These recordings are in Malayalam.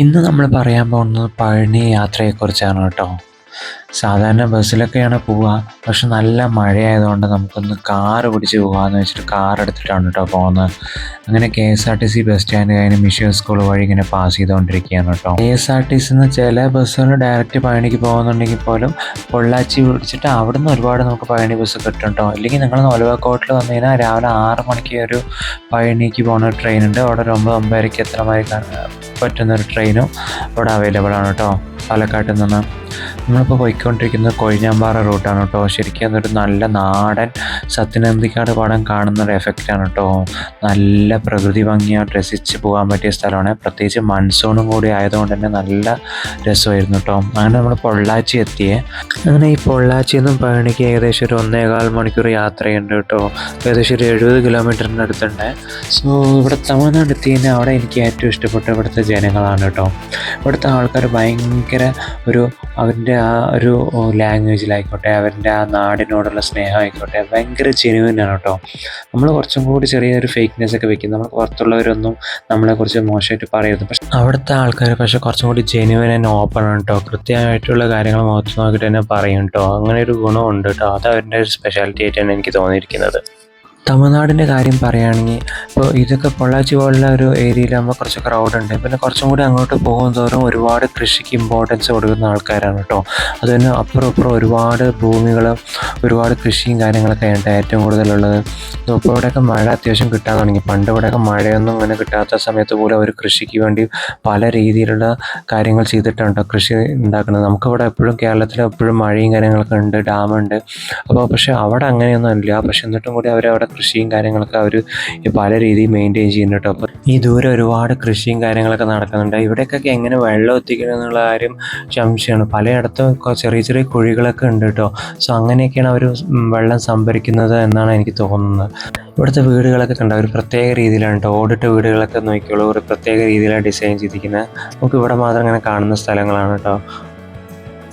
ഇന്ന് നമ്മൾ പറയാൻ പോകുന്നത് പഴനി യാത്രയെക്കുറിച്ചാണ് കേട്ടോ. സാധാരണ ബസ്സിലൊക്കെയാണ് പോവുക. പക്ഷെ നല്ല മഴയായതുകൊണ്ട് നമുക്കൊന്ന് കാറ് പിടിച്ച് പോകാമെന്ന് വെച്ചിട്ട് കാർ എടുത്തിട്ടാണ് കേട്ടോ പോകുന്നത്. അങ്ങനെ K S R T C bus stand കഴിഞ്ഞ് മിഷൻ സ്കൂൾ വഴി ഇങ്ങനെ പാസ് ചെയ്തുകൊണ്ടിരിക്കുകയാണ് കേട്ടോ. കെ എസ് ആർ ടി സിന്ന് ചില ബസ്സുകൾ ഡയറക്റ്റ് പഴനിക്ക് പോകുന്നുണ്ടെങ്കിൽ പോലും പൊള്ളാച്ചി പിടിച്ചിട്ട് അവിടുന്ന് ഒരുപാട് നമുക്ക് പഴനി ബസ് കിട്ടും കേട്ടോ. അല്ലെങ്കിൽ നിങ്ങൾ ഒലവക്കോട്ടിൽ വന്നു കഴിഞ്ഞാൽ രാവിലെ ആറ് മണിക്ക് ഒരു പഴനിക്ക് പോകുന്ന ട്രെയിൻ ഉണ്ട്. അവിടെ ഒരു ഒമ്പത് ഒമ്പതരയ്ക്ക് എത്ര മണിക്ക് പറ്റുന്ന ഒരു ട്രെയിനും അവിടെ അവൈലബിൾ ആണ് കേട്ടോ. പാലക്കാട്ടിൽ നിന്ന്. നമ്മളിപ്പോൾ പോയിക്കൊണ്ടിരിക്കുന്നത് കൊഴിഞ്ഞാമ്പാറ റൂട്ടാണ് കേട്ടോ. ശരിക്കും അതൊരു നല്ല നാടൻ സത്യനന്ദിക്കാട് പാടം കാണുന്ന ഒരു എഫക്റ്റാണ് കേട്ടോ. നല്ല പ്രകൃതി ഭംഗിയായിട്ട് രസിച്ച് പോകാൻ പറ്റിയ സ്ഥലമാണ്. പ്രത്യേകിച്ച് മൺസൂണും കൂടി ആയതുകൊണ്ട് തന്നെ നല്ല രസമായിരുന്നു കേട്ടോ. അങ്ങനെ നമ്മൾ പൊള്ളാച്ചി എത്തിയേ. അങ്ങനെ ഈ പൊള്ളാച്ചിയിൽ നിന്നും പഴനിക്ക് ഏകദേശം ഒരു ഒന്നേകാൽ മണിക്കൂർ യാത്രയുണ്ട് കേട്ടോ. ഏകദേശം ഒരു എഴുപത് കിലോമീറ്ററിന്റെ അടുത്തുണ്ട്. സോ ഇവിടെ തമിഴ്നാട് എത്തി കഴിഞ്ഞാൽ അവിടെ എനിക്ക് ഏറ്റവും ഇഷ്ടപ്പെട്ട ഇവിടുത്തെ ജനങ്ങളാണ് കേട്ടോ. ഇവിടുത്തെ ആൾക്കാർ ഭയങ്കര ഒരു അവരുടെ ആ ഒരു ലാംഗ്വേജിലായിക്കോട്ടെ അവരുടെ ആ നാടിനോടുള്ള സ്നേഹമായിക്കോട്ടെ ഭയങ്കര ജെനുവിനാണ് കേട്ടോ നമ്മൾ കുറച്ചും കൂടി ചെറിയൊരു ഫേക്ക്നെസ് ഒക്കെ വെക്കും. നമ്മൾ പുറത്തുള്ളവരൊന്നും നമ്മളെക്കുറിച്ച് മോശമായിട്ട് പറയരുത്. പക്ഷെ അവിടുത്തെ ആൾക്കാർ പക്ഷെ കുറച്ചും കൂടി ജെനുവിൻ ആൻഡ് ഓപ്പൺ ആണ് കേട്ടോ കൃത്യമായിട്ടുള്ള കാര്യങ്ങൾ മുഖത്ത് നോക്കിയിട്ട് തന്നെ പറയും കേട്ടോ അങ്ങനെ ഒരു ഗുണമുണ്ട് കേട്ടോ അത് അവരുടെ ഒരു സ്പെഷ്യാലിറ്റി ആയിട്ടാണ് എനിക്ക് തോന്നിയിരിക്കുന്നത്. തമിഴ്നാടിന്റെ കാര്യം പറയുകയാണെങ്കിൽ ഇപ്പോൾ ഇതൊക്കെ പൊള്ളാച്ചി പോലുള്ള ഒരു ഏരിയയിലാകുമ്പോൾ കുറച്ച് ക്രൗഡ് ഉണ്ട്. പിന്നെ കുറച്ചും കൂടി അങ്ങോട്ട് പോകും തോറും ഒരുപാട് കൃഷിക്ക് ഇമ്പോർട്ടൻസ് കൊടുക്കുന്ന ആൾക്കാരാണ് കേട്ടോ. അത് തന്നെ അപ്പുറം അപ്പുറം ഒരുപാട് ഭൂമികൾ ഒരുപാട് കൃഷിയും കാര്യങ്ങളൊക്കെ ഉണ്ട് ഏറ്റവും കൂടുതലുള്ളത്. ഇപ്പോൾ ഇവിടെയൊക്കെ മഴ അത്യാവശ്യം കിട്ടാൻ തുടങ്ങി. പണ്ട് ഇവിടെയൊക്കെ മഴയൊന്നും അങ്ങനെ കിട്ടാത്ത സമയത്ത് പോലും അവർ കൃഷിക്ക് വേണ്ടി പല രീതിയിലുള്ള കാര്യങ്ങൾ ചെയ്തിട്ടുണ്ട് കൃഷി ഉണ്ടാക്കുന്നത്. നമുക്കിവിടെ എപ്പോഴും കേരളത്തിൽ എപ്പോഴും മഴയും കാര്യങ്ങളൊക്കെ ഉണ്ട് ഡാമുണ്ട്. അപ്പോൾ പക്ഷേ അവിടെ അങ്ങനെയൊന്നും ഇല്ല. പക്ഷെ എന്നിട്ടും കൂടി അവരവിടെ കൃഷിയും കാര്യങ്ങളൊക്കെ അവർ പല രീതിയിൽ മെയിന്റെയിൻ ചെയ്യുന്നുണ്ട്. അപ്പോൾ ഈ ദൂരെ ഒരുപാട് കൃഷിയും കാര്യങ്ങളൊക്കെ നടക്കുന്നുണ്ട്. ഇവിടേക്കൊക്കെ എങ്ങനെ വെള്ളം എത്തിക്കണം എന്നുള്ള കാര്യം സംശയമാണ് പലയിടത്തും ചെറിയ ചെറിയ കുഴികളൊക്കെ ഉണ്ട് കേട്ടോ. സോ അങ്ങനെയൊക്കെയാണ് അവർ വെള്ളം സംഭരിക്കുന്നത് എന്നാണ് എനിക്ക് തോന്നുന്നത്. ഇവിടുത്തെ വീടുകളൊക്കെ കണ്ട? ഒരു പ്രത്യേക രീതിയിലാണ് കേട്ടോ. ഓടിട്ട വീടുകളൊക്കെ നോക്കിയുള്ളൂ ഒരു പ്രത്യേക രീതിയിലാണ് ഡിസൈൻ ചെയ്തിരിക്കുന്നത്. നമുക്ക് ഇവിടെ മാത്രം ഇങ്ങനെ കാണുന്ന സ്ഥലങ്ങളാണ് കേട്ടോ.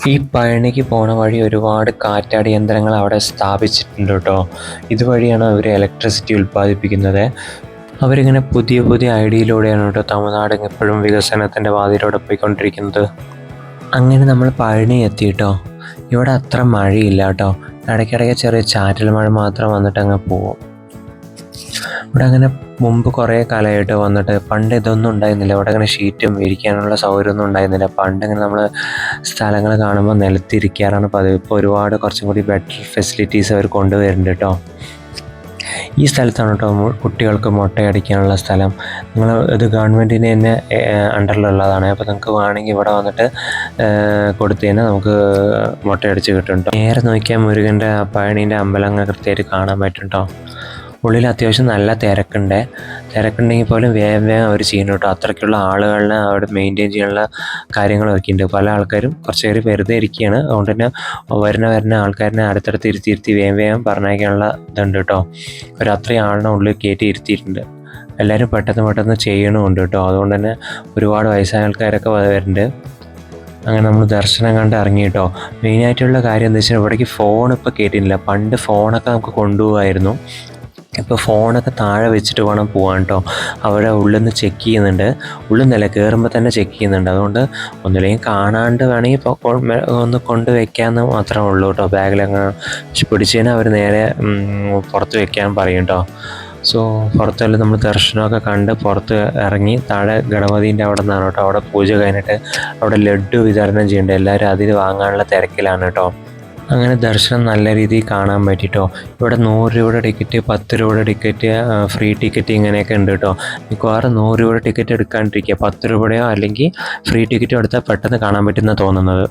ഈ പഴനിക്ക് പോണ വഴി ഒരുപാട് കാറ്റാടി യന്ത്രങ്ങൾ അവിടെ സ്ഥാപിച്ചിട്ടുണ്ട് കേട്ടോ. ഇതുവഴിയാണ് അവർ ഇലക്ട്രിസിറ്റി ഉൽപ്പാദിപ്പിക്കുന്നത്. അവരിങ്ങനെ പുതിയ പുതിയ ഐഡിയയിലൂടെയാണ് കേട്ടോ തമിഴ്നാട് എപ്പോഴും വികസനത്തിന്റെ പാതയിലൂടെ പോയിക്കൊണ്ടിരിക്കുന്നത്. അങ്ങനെ നമ്മൾ പഴനി എത്തി കേട്ടോ. ഇവിടെ അത്ര മഴയില്ല കേട്ടോ. ഇടയ്ക്കിടയ്ക്ക് ചെറിയ ചാറ്റൽ മഴ മാത്രം വന്നിട്ട് അങ്ങ് പോവും. ഇവിടെ അങ്ങനെ മുമ്പ് കുറേ കാലമായിട്ട് വന്നിട്ട് പണ്ട് ഇതൊന്നും ഉണ്ടായിരുന്നില്ല. ഇവിടെ അങ്ങനെ ഷീറ്റും ഇരിക്കാനുള്ള സൗകര്യമൊന്നും ഉണ്ടായിരുന്നില്ല. പണ്ട് നമ്മൾ സ്ഥലങ്ങൾ കാണുമ്പോൾ നിലത്തിരിക്കാറാണ് പതിവ്. ഇപ്പോൾ ഒരുപാട് കുറച്ചും കൂടി ബെറ്റർ ഫെസിലിറ്റീസ് അവർ കൊണ്ടുവരുന്നുണ്ട് കേട്ടോ ഈ സ്ഥലത്താണ് കേട്ടോ കുട്ടികൾക്ക് മുട്ടയടിക്കാനുള്ള സ്ഥലം. നിങ്ങൾ ഇത് ഗവൺമെന്റിന് തന്നെ അണ്ടറിലുള്ളതാണ്. അപ്പോൾ നിങ്ങൾക്ക് വേണമെങ്കിൽ ഇവിടെ വന്നിട്ട് കൊടുത്തു നമുക്ക് മുട്ടയടിച്ച് കിട്ടും കേട്ടോ നേരെ നോക്കിയാൽ മുരുകന്റെ പഴനീന്റെ അമ്പലങ്ങൾ കൃത്യമായിട്ട് കാണാൻ പറ്റും കേട്ടോ ഉള്ളിൽ അത്യാവശ്യം നല്ല തിരക്കുണ്ട്. തിരക്കുണ്ടെങ്കിൽ പോലും വേഗം വേഗം അവർ ചെയ്യുന്നു കേട്ടോ. അത്രയ്ക്കുള്ള ആളുകളെ അവിടെ മെയിന്റെയിൻ ചെയ്യാനുള്ള കാര്യങ്ങളൊക്കെ ഉണ്ട് പല ആൾക്കാരും കുറച്ച് പേര് വെറുതെ ഇരിക്കുകയാണ്. അതുകൊണ്ട് തന്നെ വരുന്ന വരുന്ന ആൾക്കാരിനെ അടുത്തടുത്ത് ഇരുത്തി ഇരുത്തി വേഗം വേഗം പറഞ്ഞയക്കാനുള്ള ഇതുണ്ട് കേട്ടോ. ഒരു അത്രയും ആളിനെ ഉള്ളിൽ കയറ്റി ഇരുത്തിയിട്ടുണ്ട്. എല്ലാവരും പെട്ടെന്ന് പെട്ടെന്ന് ചെയ്യണമുണ്ട് കേട്ടോ. അതുകൊണ്ട് തന്നെ ഒരുപാട് വയസ്സായ ആൾക്കാരൊക്കെ വരുന്നുണ്ട്. അങ്ങനെ നമ്മൾ ദർശനം കണ്ട് ഇറങ്ങി കേട്ടോ. മെയിനായിട്ടുള്ള കാര്യം എന്താ വെച്ചാൽ ഇവിടേക്ക് ഫോൺ ഇപ്പോൾ കയറ്റിയില്ല പണ്ട് ഫോണൊക്കെ നമുക്ക് കൊണ്ടുപോകായിരുന്നു ഇപ്പോൾ ഫോണൊക്കെ താഴെ വെച്ചിട്ട് വേണം പോകാൻ കേട്ടോ അവിടെ ഉള്ളിൽ നിന്ന് ചെക്ക് ചെയ്യുന്നുണ്ട്. ഉള്ളിൽ നിന്നല്ല കയറുമ്പോൾ തന്നെ ചെക്ക് ചെയ്യുന്നുണ്ട്. അതുകൊണ്ട് ഒന്നുമില്ലെങ്കിൽ കാണാണ്ട് വേണമെങ്കിൽ ഇപ്പോൾ ഒന്ന് കൊണ്ട് വെക്കാമെന്ന് മാത്രമേ ഉള്ളൂ കേട്ടോ ബാഗിലങ്ങ് പിടിച്ചതിന് അവർ നേരെ പുറത്ത് വെക്കാൻ പറയും കേട്ടോ സോ പുറത്തുള്ള നമ്മൾ ദർശനമൊക്കെ കണ്ട് പുറത്ത് ഇറങ്ങി താഴെ ഗണപതിന്റെ അവിടെ നിന്നാണ് കേട്ടോ അവിടെ പൂജ കഴിഞ്ഞിട്ട് അവിടെ ലഡ്ഡു വിതരണം ചെയ്യുന്നുണ്ട് എല്ലാവരും അതിൽ വാങ്ങാനുള്ള തിരക്കിലാണ് കേട്ടോ അങ്ങനെ ദർശനം നല്ല രീതിയിൽ കാണാൻ പറ്റിട്ടോ. ഇവിടെ നൂറ് രൂപയുടെ ടിക്കറ്റ് പത്ത് രൂപയുടെ ടിക്കറ്റ് ഫ്രീ ടിക്കറ്റ് ഇങ്ങനെയൊക്കെ ഉണ്ട് കേട്ടോ. മിക്കവാറും നൂറ് രൂപയുടെ ടിക്കറ്റ് എടുക്കാണ്ടിരിക്കുക. പത്ത് രൂപയുടെയോ അല്ലെങ്കിൽ ഫ്രീ ടിക്കറ്റോ എടുത്താൽ പെട്ടെന്ന് കാണാൻ പറ്റുന്ന തോന്നുന്നത്.